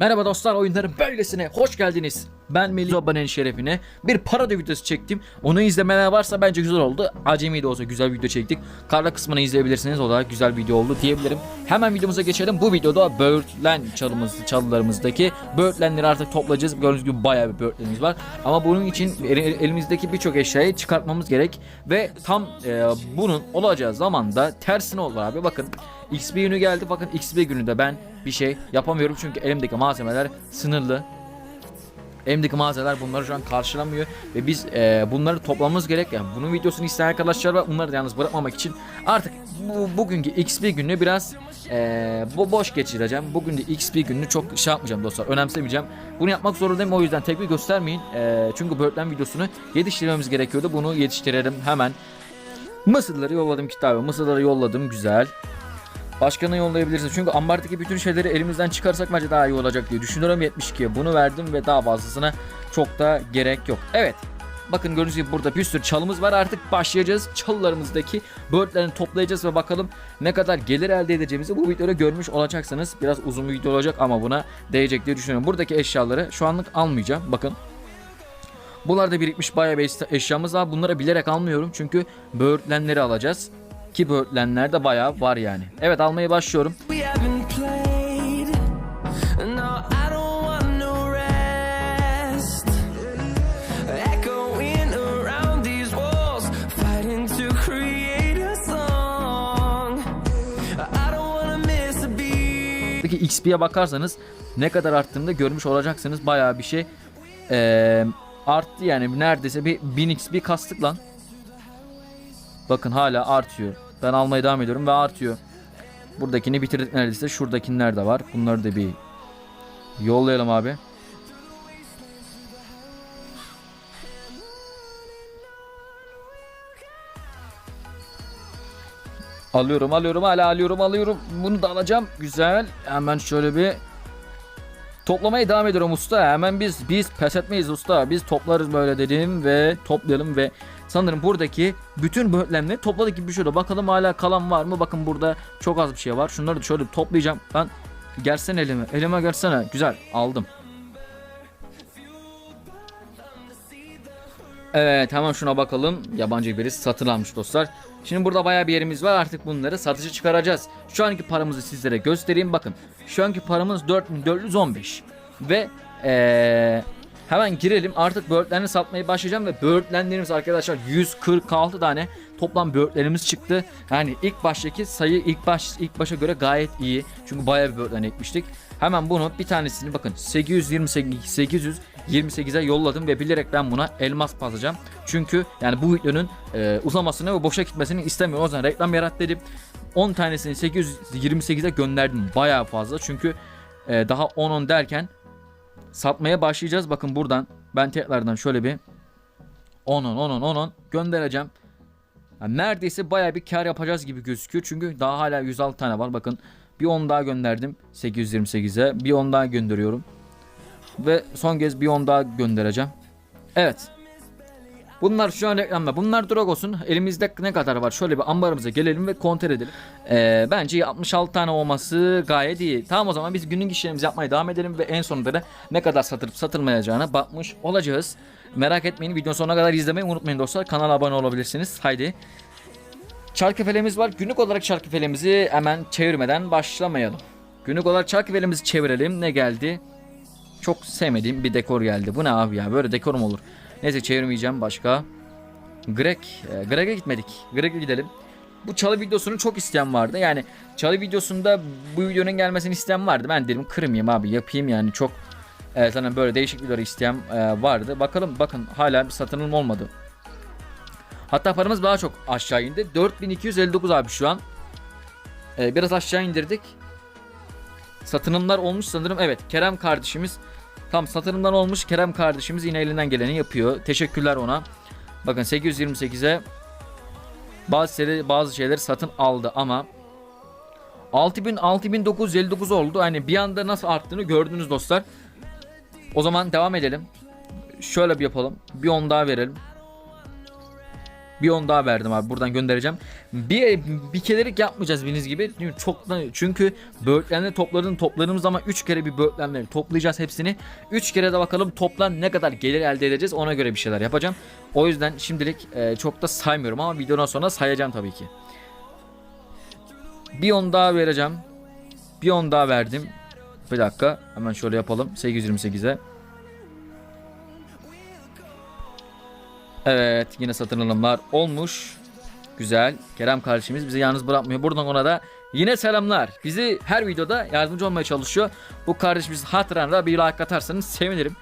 Merhaba dostlar oyunların böylesine hoş geldiniz. Ben Melih Zoban'ın şerefine bir parodi videosu çektim. Onu izlemeler varsa bence güzel oldu. Acemi de olsa güzel video çektik. Karla kısmını izleyebilirsiniz. O da güzel video oldu diyebilirim. Hemen videomuza geçelim. Bu videoda Birdland çalımız, çalılarımızdaki Birdland'leri artık toplayacağız. Gördüğünüz gibi bayağı bir Birdland'imiz var. Ama bunun için el- elimizdeki birçok eşyayı çıkartmamız gerek. Ve tam e, bunun olacağı zamanda tersine olur abi. Bakın XP günü geldi. Bakın XP günü de ben bir şey yapamıyorum. Çünkü elimdeki malzemeler sınırlı. Elimdeki malzemeler bunları şu an karşılamıyor ve biz e, bunları toplamamız gerek. Yani bunun videosunu isteyen arkadaşlar var. Bunları da yalnız bırakmamak için artık bu bugünkü XP gününü biraz e, bu boş geçireceğim. Bugün de XP gününü çok şey yapmayacağım dostlar. Önemsemeyeceğim. Bunu yapmak zorundayım. O yüzden tepki göstermeyin. E, çünkü Birdland videosunu yetiştirmemiz gerekiyordu. Bunu yetiştirelim hemen. Mısırları yolladım kitabı. Mısırları yolladım. Güzel. Başkanı yollayabilirsiniz. Çünkü ambardaki bütün şeyleri elimizden çıkarsak bence daha iyi olacak diye düşünüyorum. 72'ye bunu verdim ve daha fazlasına çok da gerek yok. Evet. Bakın gördüğünüz gibi burada bir sürü çalımız var. Artık başlayacağız. Çalılarımızdaki birdlerini toplayacağız ve bakalım ne kadar gelir elde edeceğimizi bu videoda görmüş olacaksınız. Biraz uzun bir video olacak ama buna değecek diye düşünüyorum. Buradaki eşyaları şu anlık almayacağım. Bakın Bunlarda birikmiş bayağı bir eşyamız var. Bunları bilerek almıyorum çünkü böğürtlenleri alacağız. Ki böğürtlenler de bayağı var yani. Evet almaya başlıyorum. we haven't played. No, I don't want no rest. Echoing around these walls, fighting to create a song. I don't wanna miss a beat. Buradaki XP'ye bakarsanız ne kadar arttığını da görmüş olacaksınız. Bayağı bir şey eee, arttı yani neredeyse bir 1000 XP kastık lan. Bakın hala artıyor. Ben almaya devam ediyorum ve artıyor. Buradakini bitirdik neredeyse. Şuradakiler de var. Bunları da bir yollayalım abi. Alıyorum alıyorum hala alıyorum alıyorum. Bunu da alacağım. Güzel. Hemen şöyle bir toplamaya devam ediyorum usta. Hemen biz biz pes etmeyiz usta. Biz toplarız böyle dedim ve toplayalım ve sanırım buradaki bütün böğürtlenleri topladık gibi bir şey. Bakalım hala kalan var mı? Bakın burada çok az bir şey var. Şunları da şöyle toplayacağım. Ben gelsene elime. Elime gelsene. Güzel aldım. Evet hemen şuna bakalım. Yabancı birisi satın almış dostlar. Şimdi burada bayağı bir yerimiz var. Artık bunları satışa çıkaracağız. Şu anki paramızı sizlere göstereyim. Bakın şu anki paramız 4415. Ve eee, hemen girelim. Artık böğürtlerini satmaya başlayacağım. Ve böğürtlenlerimiz arkadaşlar 146 tane toplam böğürtlerimiz çıktı. Yani ilk baştaki sayı ilk baş ilk başa göre gayet iyi. Çünkü bayağı bir böğürtlen ekmiştik. Hemen bunu bir tanesini bakın 828 828'e yolladım ve bilerek ben buna elmas basacağım. Çünkü yani bu videonun e, uzamasını ve boşa gitmesini istemiyorum. O yüzden reklam yarat dedim. 10 tanesini 828'e gönderdim. Bayağı fazla. Çünkü e, daha 10-10 derken satmaya başlayacağız. Bakın buradan ben tekrardan şöyle bir 10-10 10-10 10-10 göndereceğim. Yani neredeyse bayağı bir kar yapacağız gibi gözüküyor. Çünkü daha hala 106 tane var. Bakın bir 10 daha gönderdim 828'e. Bir 10 daha gönderiyorum. Ve son kez bir 10 daha göndereceğim. Evet. Bunlar şu an reklamda. Bunlar Dragos'un elimizde ne kadar var? Şöyle bir ambarımıza gelelim ve kontrol edelim. Ee, bence 66 tane olması gayet iyi. Tamam o zaman biz günlük işlerimizi yapmaya devam edelim ve en sonunda da ne kadar satılıp satılmayacağına bakmış olacağız. Merak etmeyin videonun sonuna kadar izlemeyi unutmayın dostlar. Kanala abone olabilirsiniz. Haydi. Çarkıfelemiz var. Günlük olarak çarkıfelemizi hemen çevirmeden başlamayalım. Günlük olarak çarkıfelemizi çevirelim. Ne geldi? Çok sevmediğim bir dekor geldi. Bu ne abi ya? Böyle dekor mu olur? Neyse çevirmeyeceğim başka. Greg. E, Greg'e gitmedik. Greg'e gidelim. Bu çalı videosunu çok isteyen vardı. Yani çalı videosunda bu videonun gelmesini isteyen vardı. Ben dedim kırmayayım abi yapayım yani çok e, sana böyle değişik videoları isteyen e, vardı. Bakalım bakın hala bir satınım olmadı. Hatta paramız daha çok aşağı indi. 4259 abi şu an. E, biraz aşağı indirdik. Satınımlar olmuş sanırım. Evet Kerem kardeşimiz tam satınımdan olmuş. Kerem kardeşimiz yine elinden geleni yapıyor. Teşekkürler ona. Bakın 828'e bazı seri, bazı şeyleri satın aldı ama 6000 6959 oldu. Hani bir anda nasıl arttığını gördünüz dostlar. O zaman devam edelim. Şöyle bir yapalım. Bir 10 daha verelim. Bir 10 daha verdim abi. Buradan göndereceğim. Bir bir kerelik yapmayacağız bildiğiniz gibi. Çok çünkü böğürtlenleri topladığın topladığımız zaman 3 kere bir böğürtlenleri toplayacağız hepsini. 3 kere de bakalım toplam ne kadar gelir elde edeceğiz. Ona göre bir şeyler yapacağım. O yüzden şimdilik e, çok da saymıyorum ama videodan sonra sayacağım tabii ki. Bir 10 daha vereceğim. Bir 10 daha verdim. Bir dakika. Hemen şöyle yapalım. 828'e. Evet yine satın alımlar olmuş. Güzel. Kerem kardeşimiz bizi yalnız bırakmıyor. Buradan ona da yine selamlar. Bizi her videoda yardımcı olmaya çalışıyor. Bu kardeşimiz hatıran bir like atarsanız sevinirim.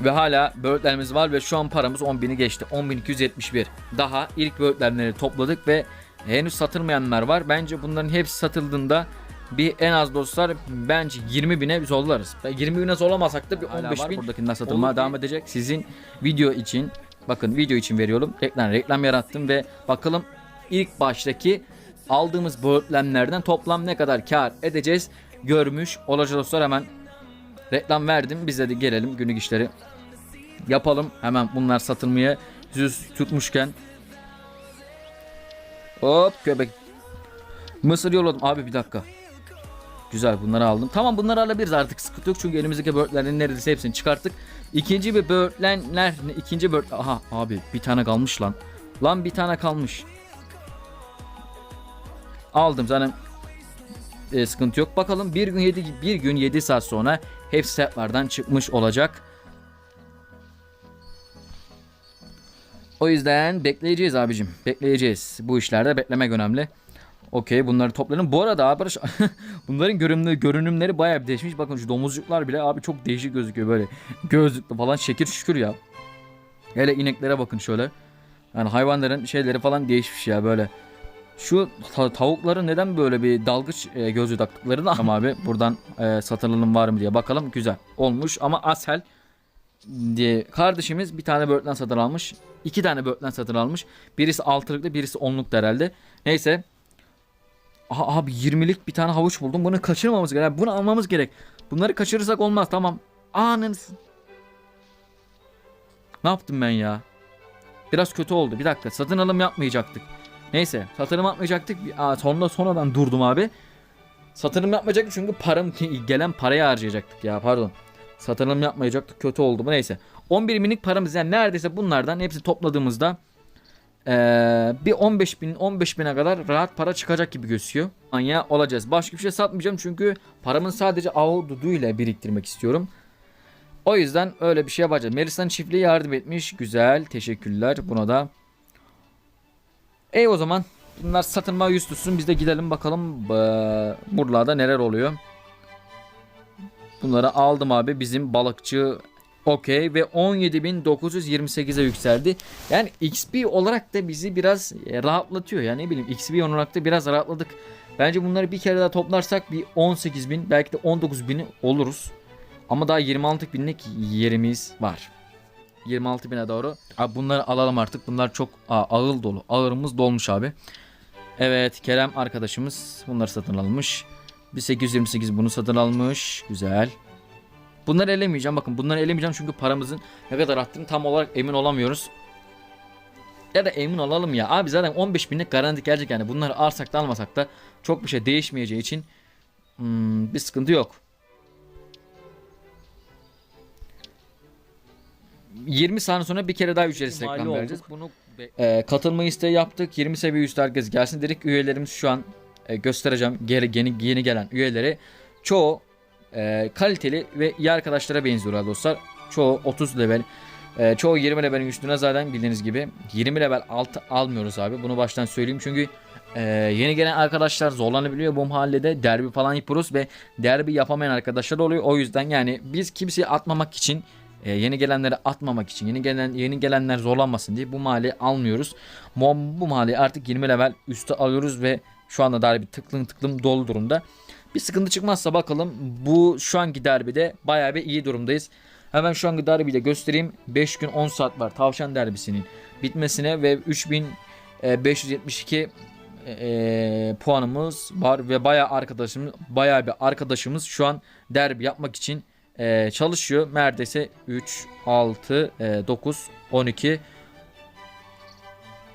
Ve hala böğürtlerimiz var ve şu an paramız 10.000'i geçti. 10.271. Daha ilk böğürtlenleri topladık ve henüz satılmayanlar var. Bence bunların hepsi satıldığında bir en az dostlar bence 20 bine zorlarız. 20 bine zorlamasak da bir 15 bin buradakinden satılmaya Olur. devam edecek. Sizin video için bakın video için veriyorum. Reklam reklam yarattım ve bakalım ilk baştaki aldığımız böğürtlenlerden toplam ne kadar kar edeceğiz görmüş olacağız dostlar hemen reklam verdim. Biz de gelelim günlük işleri yapalım. Hemen bunlar satılmaya yüz tutmuşken Hop köpek Mısır yolladım abi bir dakika. Güzel bunları aldım. Tamam bunları alabiliriz artık sıkıntı yok çünkü elimizdeki böğürtlerin neredeyse hepsini çıkarttık. İkinci bir böğürtlenler ikinci böğürt aha abi bir tane kalmış lan. Lan bir tane kalmış. Aldım zaten e, sıkıntı yok. Bakalım bir gün 7 bir gün 7 saat sonra hepsi setlerden çıkmış olacak. O yüzden bekleyeceğiz abicim. Bekleyeceğiz. Bu işlerde beklemek önemli. Okey bunları toplayalım. Bu arada abi bunların görünümleri, görünümleri bayağı değişmiş. Bakın şu domuzcuklar bile abi çok değişik gözüküyor böyle. Gözlüklü falan şekil şükür ya. Hele ineklere bakın şöyle. Yani hayvanların şeyleri falan değişmiş ya böyle. Şu ta- tavukların neden böyle bir dalgıç e, gözlüğü taktıklarını ama abi buradan e, satın var mı diye bakalım. Güzel olmuş ama Asel diye kardeşimiz bir tane böğürtlen satın almış. iki tane böğürtlen satın almış. Birisi altılıklı birisi onluktu herhalde. Neyse. Aha, abi 20'lik bir tane havuç buldum. Bunu kaçırmamamız gerek. Bunu almamız gerek. Bunları kaçırırsak olmaz. Tamam. Anınız. Ne yaptım ben ya? Biraz kötü oldu. Bir dakika. Satın alım yapmayacaktık. Neyse. Satın alım yapmayacaktık. Aa, sonunda sonradan durdum abi. Satın alım yapmayacaktık çünkü param gelen parayı harcayacaktık ya. Pardon. Satın alım yapmayacaktık. Kötü oldu bu. Neyse. 11 binlik paramız yani neredeyse bunlardan hepsi topladığımızda ee, bir 15 bin 15 bine kadar rahat para çıkacak gibi gözüküyor. Manya olacağız. Başka bir şey satmayacağım çünkü paramı sadece ahududu ile biriktirmek istiyorum. O yüzden öyle bir şey yapacağız. Melisa'nın çiftliği yardım etmiş. Güzel. Teşekkürler. Buna da. Ey o zaman. Bunlar satılma yüz tutsun. Biz de gidelim bakalım. Buralarda neler oluyor. Bunları aldım abi. Bizim balıkçı okey ve 17.928'e yükseldi. Yani XP olarak da bizi biraz e, rahatlatıyor. Yani ne bileyim XP olarak da biraz rahatladık. Bence bunları bir kere daha toplarsak bir 18.000 belki de 19.000 oluruz. Ama daha 26 binlik yerimiz var. 26 bine doğru. Abi bunları alalım artık. Bunlar çok aa, ağıl dolu. Ağırımız dolmuş abi. Evet Kerem arkadaşımız bunları satın almış. Bir 828 bunu satın almış. Güzel. Bunları elemeyeceğim. Bakın bunları elemeyeceğim çünkü paramızın ne kadar arttığını tam olarak emin olamıyoruz. Ya da emin olalım ya. Abi zaten 15 binlik garanti gelecek yani. Bunları alsak da almasak da çok bir şey değişmeyeceği için hmm, bir sıkıntı yok. 20 saniye sonra bir kere daha ücretsiz reklam olduk. vereceğiz. Bunu Ee, katılma isteği yaptık. 20 seviye üstü herkes gelsin dedik. Üyelerimiz şu an e, göstereceğim. Yeni, yeni gelen üyeleri. Çoğu e, kaliteli ve iyi arkadaşlara benziyorlar dostlar. Çoğu 30 level. e, çoğu 20 levelin üstüne zaten bildiğiniz gibi 20 level altı almıyoruz abi. Bunu baştan söyleyeyim çünkü e, yeni gelen arkadaşlar zorlanabiliyor bu mahallede. Derbi falan yapıyoruz ve derbi yapamayan arkadaşlar oluyor. O yüzden yani biz kimseyi atmamak için e, yeni gelenleri atmamak için yeni gelen yeni gelenler zorlanmasın diye bu mahalleyi almıyoruz. Bu, bu mahalleyi artık 20 level üstü alıyoruz ve şu anda derbi tıklım tıklım dolu durumda. Bir sıkıntı çıkmazsa bakalım bu şu anki derbide bayağı bir iyi durumdayız. Hemen şu anki derbiyi de göstereyim. 5 gün 10 saat var tavşan derbisinin bitmesine ve 3572 e, puanımız var ve bayağı arkadaşımız bayağı bir arkadaşımız şu an derbi yapmak için e, çalışıyor. Neredeyse 3 6 e, 9 12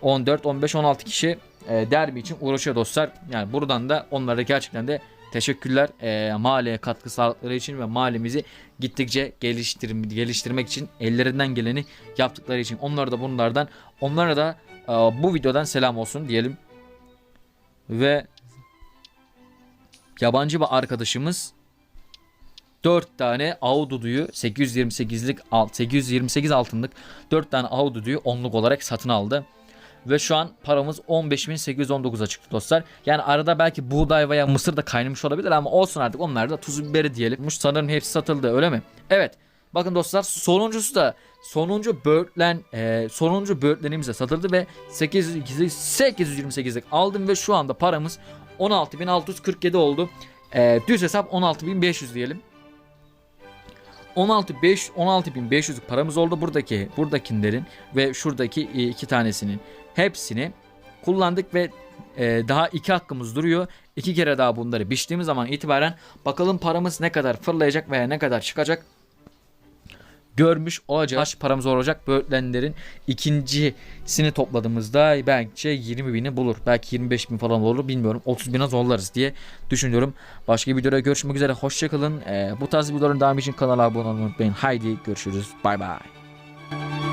14, 15, 16 kişi e, derbi için uğraşıyor dostlar. Yani buradan da onlara gerçekten de teşekkürler e, mahalleye katkı sağlıkları için ve mahallemizi gittikçe geliştir geliştirmek için ellerinden geleni yaptıkları için onlara da bunlardan onlara da e, bu videodan selam olsun diyelim. Ve yabancı bir arkadaşımız 4 tane Aududu'yu 828'lik alt 828 altınlık 4 tane Aududu'yu onluk olarak satın aldı. Ve şu an paramız 15.819'a çıktı dostlar. Yani arada belki buğday veya mısır da kaynamış olabilir ama olsun artık onlar da tuzu biberi diyelim. Sanırım hepsi satıldı öyle mi? Evet. Bakın dostlar sonuncusu da sonuncu böğürtlen e, sonuncu böğürtlenimiz satıldı ve 828'lik aldım ve şu anda paramız 16.647 oldu. E, düz hesap 16.500 diyelim. 16 5 16500 paramız oldu buradaki buradakilerin ve şuradaki e, iki tanesinin hepsini kullandık ve e, daha iki hakkımız duruyor. İki kere daha bunları biçtiğimiz zaman itibaren bakalım paramız ne kadar fırlayacak veya ne kadar çıkacak görmüş olacağız. Kaç paramız olacak böğürtlenlerin ikincisini topladığımızda belki 20 bini bulur. Belki 25 bin falan olur bilmiyorum. 30 bine zorlarız diye düşünüyorum. Başka bir videoda görüşmek üzere. Hoşçakalın. Ee, bu tarz videoların devamı için kanala abone olmayı unutmayın. Haydi görüşürüz. Bay bay.